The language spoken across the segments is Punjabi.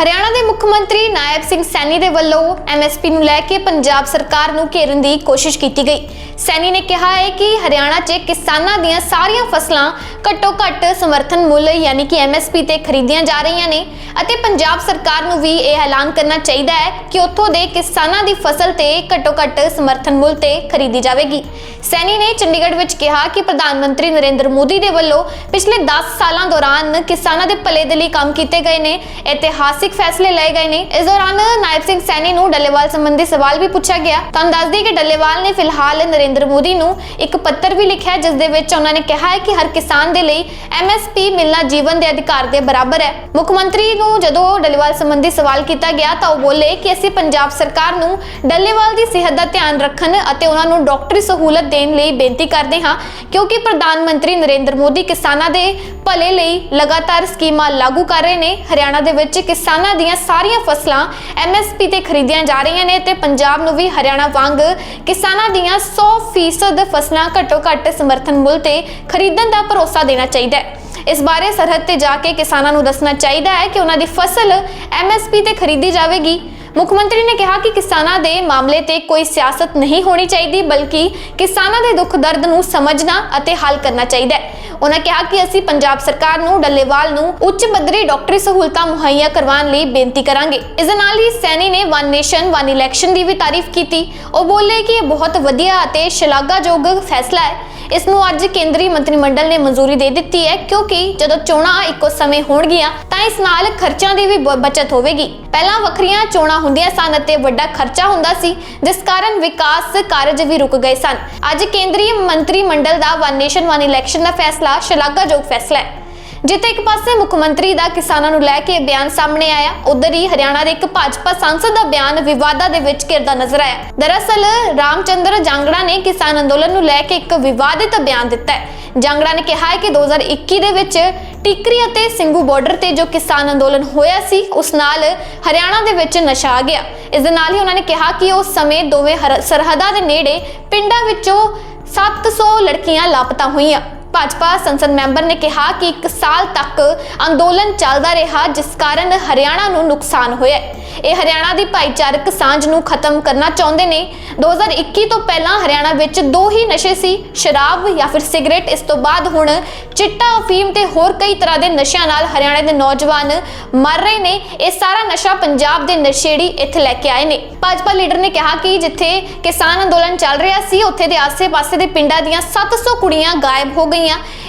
ਹਰਿਆਣਾ ਦੇ ਮੁੱਖ ਮੰਤਰੀ ਨਾਇਬ ਸਿੰਘ ਸੈਣੀ ਦੇ ਵੱਲੋਂ ਐਮਐਸਪੀ ਨੂੰ ਲੈ ਕੇ ਪੰਜਾਬ ਸਰਕਾਰ ਨੂੰ ਘੇਰਨ ਦੀ ਕੋਸ਼ਿਸ਼ ਕੀਤੀ ਗਈ। ਸੈਣੀ ਨੇ ਕਿਹਾ ਹੈ ਕਿ ਹਰਿਆਣਾ 'ਚ ਕਿਸਾਨਾਂ ਦੀਆਂ ਸਾਰੀਆਂ ਫਸਲਾਂ ਘੱਟੋ-ਘੱਟ ਸਮਰਥਨ ਮੁੱਲ ਯਾਨੀ ਕਿ ਐਮਐਸਪੀ ਤੇ ਖਰੀਦੀਆਂ ਜਾ ਰਹੀਆਂ ਨੇ ਅਤੇ ਪੰਜਾਬ ਸਰਕਾਰ ਨੂੰ ਵੀ ਇਹ ਐਲਾਨ ਕਰਨਾ ਚਾਹੀਦਾ ਹੈ ਕਿ ਉੱਥੋਂ ਦੇ ਕਿਸਾਨਾਂ ਦੀ ਫਸਲ ਤੇ ਘੱਟੋ-ਘੱਟ ਸਮਰਥਨ ਮੁੱਲ ਤੇ ਖਰੀਦੀ ਜਾਵੇਗੀ। ਸੈਣੀ ਨੇ ਚੰਡੀਗੜ੍ਹ ਵਿੱਚ ਕਿਹਾ ਕਿ ਪ੍ਰਧਾਨ ਮੰਤਰੀ ਨਰਿੰਦਰ ਮੋਦੀ ਦੇ ਵੱਲੋਂ ਪਿਛਲੇ 10 ਸਾਲਾਂ ਦੌਰਾਨ ਕਿਸਾਨਾਂ ਦੇ ਭਲੇ ਦੇ ਲਈ ਕੰਮ ਕੀਤੇ ਗਏ ਨੇ। ਇਤਿਹਾਸਿਕ ਫੈਸਲੇ ਲਏ ਗਏ ਨੇ। ਇਸ ਦੌਰਾਨ ਨਾਇਬ ਸਿੰਘ ਸੈਣੀ ਨੂੰ ਡੱਲੇਵਾਲ ਸੰਬੰਧੀ ਸਵਾਲ ਵੀ ਪੁੱਛਿਆ ਗਿਆ। ਤੁਹਾਨੂੰ ਦੱਸ ਦਈਏ ਕਿ ਡੱਲੇਵਾਲ ਨੇ ਫਿਲਹਾਲ ਨਰਿੰਦਰ ਮੋਦੀ ਨੂੰ ਇੱਕ ਪੱਤਰ ਵੀ ਲਿਖਿਆ, ਜਿਸ ਦੇ ਵਿੱਚ ਉਹਨਾਂ ਨੇ ਕਿਹਾ ਹੈ ਕਿ ਹਰ ਕਿਸਾਨ ਦੇ ਲਈ ਐਮਐਸਪੀ ਮਿਲਣਾ ਜੀਵਨ ਦੇ ਅਧਿਕਾਰ ਦੇ ਬਰਾਬਰ ਹੈ। ਮੁੱਖ ਮੰਤਰੀ ਨੂੰ ਜਦੋਂ ਡੱਲੇਵਾਲ ਸੰਬੰਧੀ ਸਵਾਲ ਕੀਤਾ ਗਿਆ, ਤਾਂ ਉਹ ਬੋਲੇ ਕਿ ਅਸੀਂ ਪੰਜਾਬ ਸਰਕਾਰ ਨੂੰ ਡੱਲੇਵਾਲ ਦੀ ਸਿਹਤ ਦਾ ਧਿਆਨ ਰੱਖਣ ਅਤੇ ਉਹਨਾਂ ਨੂੰ ਡਾਕਟਰੀ ਸਹੂਲਤ ਦੇਣ ਲਈ ਬੇਨਤੀ ਕਰਦੇ ਹਾਂ, ਕਿਉਂਕਿ ਪ੍ਰਧਾਨ ਮੰਤਰੀ ਨਰਿੰਦਰ ਮੋਦੀ ਕਿਸਾਨਾਂ ਦੇ ਭਲੇ ਲਈ ਲਗਾਤਾਰ ਸਕੀਮਾਂ ਲਾਗੂ ਕਰ ਰਹੇ ਨੇ। ਹਰਿਆਣਾ ਦੇ ਵਿੱਚ ਕਿਸਾਨ ਦੀਆਂ ਸਾਰੀਆਂ ਫਸਲਾਂ ਐਮਐਸਪੀ ਤੇ ਖਰੀਦੀਆਂ ਜਾ ਰਹੀਆਂ ਨੇ ਤੇ ਪੰਜਾਬ ਨੂੰ ਵੀ ਹਰਿਆਣਾ ਵਾਂਗ ਕਿਸਾਨਾਂ ਦੀਆਂ 100% ਫਸਲਾਂ ਘੱਟੋ-ਘੱਟ ਸਮਰਥਨ ਮੁੱਲ ਤੇ ਖਰੀਦਣ ਦਾ ਭਰੋਸਾ ਦੇਣਾ ਚਾਹੀਦਾ ਹੈ। ਇਸ ਬਾਰੇ ਸਰਹੱਦ ਤੇ ਜਾ ਕੇ ਕਿਸਾਨਾਂ ਨੂੰ ਦੱਸਣਾ ਚਾਹੀਦਾ ਹੈ ਕਿ ਉਹਨਾਂ ਦੀ ਫਸਲ ਐਮਐਸਪੀ ਤੇ ਖਰੀਦੀ ਜਾਵੇਗੀ। ਮੁੱਖ ਮੰਤਰੀ ਨੇ ਕਿਹਾ ਕਿ ਕਿਸਾਨਾਂ ਦੇ ਮਾਮਲੇ ਤੇ ਕੋਈ ਸਿਆਸਤ ਨਹੀਂ ਹੋਣੀ ਚਾਹੀਦੀ, ਬਲਕਿ ਕਿਸਾਨਾਂ ਦੇ ਦੁੱਖ ਦਰਦ ਨੂੰ ਸਮਝਣਾ ਅਤੇ ਹੱਲ ਕਰਨਾ ਚਾਹੀਦਾ ਹੈ। ਉਹਨਾਂ ਕਿਹਾ ਕਿ ਅਸੀਂ ਪੰਜਾਬ ਸਰਕਾਰ ਨੂੰ ਡੱਲੇਵਾਲ ਨੂੰ ਉੱਚ ਪੱਧਰੀ ਡਾਕਟਰੀ ਸਹੂਲਤਾਂ ਮੁਹੱਈਆ ਕਰਵਾਉਣ ਲਈ ਬੇਨਤੀ ਕਰਾਂਗੇ। ਇਸ ਦੇ ਨਾਲ ਹੀ ਸੈਣੀ ਨੇ ਵਨ ਨੇਸ਼ਨ, ਵਨ ਇਲੈਕਸ਼ਨ ਦੀ ਵੀ ਤਾਰੀਫ ਕੀਤੀ। ਉਹ ਬੋਲੇ ਕਿ ਇਹ ਬਹੁਤ ਵਧੀਆ ਅਤੇ ਸ਼ਲਾਘਾਯੋਗ ਫੈਸਲਾ ਹੈ। ਇਸ ਨੂੰ ਅੱਜ ਕੇਂਦਰੀ ਮੰਤਰੀ ਮੰਡਲ ਨੇ ਮਨਜ਼ੂਰੀ ਦੇ ਦਿੱਤੀ ਹੈ, ਕਿਉਂਕਿ ਜਦੋਂ ਚੋਣਾਂ ਇੱਕੋ ਸਮੇਂ ਹੋਣਗੀਆਂ, ਤਾਂ ਇਸ ਨਾਲ ਖਰਚਾਂ ਦੀ ਵੀ ਬਚਤ ਹੋਵੇਗੀ। ਪਹਿਲਾਂ ਵੱਖਰੀਆਂ ਚੋਣਾਂ ਹੁੰਦੀਆਂ ਸਨ ਅਤੇ ਵੱਡਾ ਖਰਚਾ ਹੁੰਦਾ ਸੀ, ਜਿਸ ਕਾਰਨ ਵਿਕਾਸ ਕਾਰਜ ਵੀ ਰੁਕ ਗਏ ਸਨ। ਅੱਜ ਕੇਂਦਰੀ ਮੰਤਰੀ ਮੰਡਲ ਦਾ ਵਨ ਨੇਸ਼ਨ, ਵਨ ਇਲੈਕਸ਼ਨ ਦਾ ਫੈਸਲਾ ਸ਼ਲਾਘਾਯੋਗ ਫੈਸਲਾ ਹੈ। ਜਿੱਥੇ ਇੱਕ ਪਾਸੇ ਮੁੱਖ ਮੰਤਰੀ ਦਾ ਕਿਸਾਨਾਂ ਨੂੰ ਲੈ ਕੇ ਬਿਆਨ ਸਾਹਮਣੇ ਆਇਆ, ਉਧਰ ਹੀ ਹਰਿਆਣਾ ਦੇ ਇੱਕ ਭਾਜਪਾ ਸੰਸਦ ਦਾ ਬਿਆਨ ਵਿਵਾਦਾਂ ਦੇ ਵਿੱਚ ਘਿਰਦਾ ਨਜ਼ਰ ਆਇਆ। ਦਰਅਸਲ, ਰਾਮਚੰਦਰ ਜਾਂਗੜਾ ਨੇ ਕਿਸਾਨ ਅੰਦੋਲਨ ਨੂੰ ਲੈ ਕੇ ਇੱਕ ਵਿਵਾਦਿਤ ਬਿਆਨ ਦਿੱਤਾ ਹੈ। ਜਾਂਗੜਾ ਨੇ ਕਿਹਾ ਹੈ ਕਿ 2021 ਦੇ ਵਿੱਚ ਟਿਕਰੀ ਅਤੇ ਸਿੰਘੂ ਬਾਰਡਰ ਤੇ ਜੋ ਕਿਸਾਨ ਅੰਦੋਲਨ ਹੋਇਆ ਸੀ, ਉਸ ਨਾਲ ਹਰਿਆਣਾ ਦੇ ਵਿੱਚ ਨਸ਼ਾ ਆ ਗਿਆ। ਇਸ ਦੇ ਨਾਲ ਹੀ ਉਹਨਾਂ ਨੇ ਕਿਹਾ ਕਿ ਉਸ ਸਮੇਂ ਦੋਵੇਂ ਹਰ- ਸਰਹੱਦਾਂ ਦੇ ਨੇੜੇ ਪਿੰਡਾਂ ਵਿੱਚੋਂ 700 ਲੜਕੀਆਂ ਲਾਪਤਾ ਹੋਈਆਂ। ਭਾਜਪਾ ਸੰਸਦ ਮੈਂਬਰ ਨੇ ਕਿਹਾ ਕਿ 1 ਸਾਲ ਤੱਕ ਅੰਦੋਲਨ ਚੱਲਦਾ ਰਿਹਾ, ਜਿਸ ਕਾਰਨ ਹਰਿਆਣਾ ਨੂੰ ਨੁਕਸਾਨ ਹੋਇਆ ਇਹ ਹਰਿਆਣਾ ਦੀ ਭਾਈਚਾਰਕ ਸਾਂਝ ਨੂੰ ਖਤਮ ਕਰਨਾ ਚਾਹੁੰਦੇ ਨੇ। 2021 ਤੋਂ ਪਹਿਲਾਂ ਹਰਿਆਣਾ ਵਿੱਚ ਦੋ ਹੀ ਨਸ਼ੇ ਸੀ, ਸ਼ਰਾਬ ਜਾਂ ਫਿਰ ਸਿਗਰਟ। ਇਸ ਤੋਂ ਬਾਅਦ ਹੁਣ ਚਿੱਟਾ, ਅਫੀਮ ਤੇ ਹੋਰ ਕਈ ਤਰ੍ਹਾਂ ਦੇ ਨਸ਼ਿਆਂ ਨਾਲ ਹਰਿਆਣਾ ਦੇ ਨੌਜਵਾਨ ਮਰ ਰਹੇ ਨੇ। ਇਹ ਸਾਰਾ ਨਸ਼ਾ ਪੰਜਾਬ ਦੇ ਨਸ਼ੇੜੀ ਇੱਥੇ ਲੈ ਕੇ ਆਏ ਨੇ। ਭਾਜਪਾ ਲੀਡਰ ਨੇ ਕਿਹਾ ਕਿ ਜਿੱਥੇ ਕਿਸਾਨ ਅੰਦੋਲਨ ਚੱਲ ਰਿਹਾ ਸੀ, ਉੱਥੇ ਦੇ ਆਸ-ਪਾਸੇ ਦੇ ਪਿੰਡਾਂ ਦੀਆਂ 700 ਕੁੜੀਆਂ ਗਾਇਬ ਹੋ ਗਈਆਂ।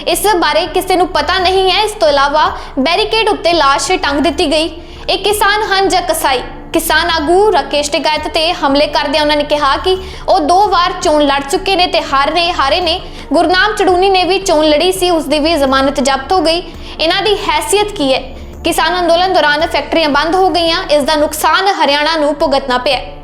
ਇਸ ਬਾਰੇ ਕਿਸੇ ਨੂੰ ਪਤਾ ਨਹੀਂ ਹੈ। ਇਸ ਤੋਂ ਇਲਾਵਾ ਬੈਰੀਕੇਡ ਉੱਤੇ ਲਾਸ਼ ਟੰਗ ਦਿੱਤੀ ਗਈ। ਇਹ ਕਿਸਾਨ ਹਨ ਜਾਂ ਕਸਾਈ। ਕਿਸਾਨ ਆਗੂ ਰਾਕੇਸ਼ ਟਿਕਾਇਤ ਤੇ ਹਮਲੇ ਕਰਦਿਆਂ ਉਹਨਾਂ ਨੇ ਕਿਹਾ ਕਿ ਉਹ ਦੋ ਵਾਰ ਚੋਣ ਲੜ ਚੁੱਕੇ ਨੇ ਤੇ ਹਾਰ ਨੇ ਹਾਰੇ ਨੇ। ਗੁਰਨਾਮ ਚੜੂਨੀ ਨੇ ਵੀ ਚੋਣ ਲੜੀ ਸੀ। ਉਸ ਦੀ ਵੀ ਜ਼ਮਾਨਤ ਜ਼ਬਤ ਹੋ ਗਈ। ਇਹਨਾਂ ਦੀ ਹੈਸੀਅਤ ਕੀ ਹੈ? ਕਿਸਾਨ ਅੰਦੋਲਨ ਦੌਰਾਨ ਫੈਕਟਰੀਆਂ ਬੰਦ ਹੋ ਗਈਆਂ। ਇਸ ਦਾ ਨੁਕਸਾਨ ਹਰਿਆਣਾ ਨੂੰ ਭੁਗਤਣਾ ਪਿਆ।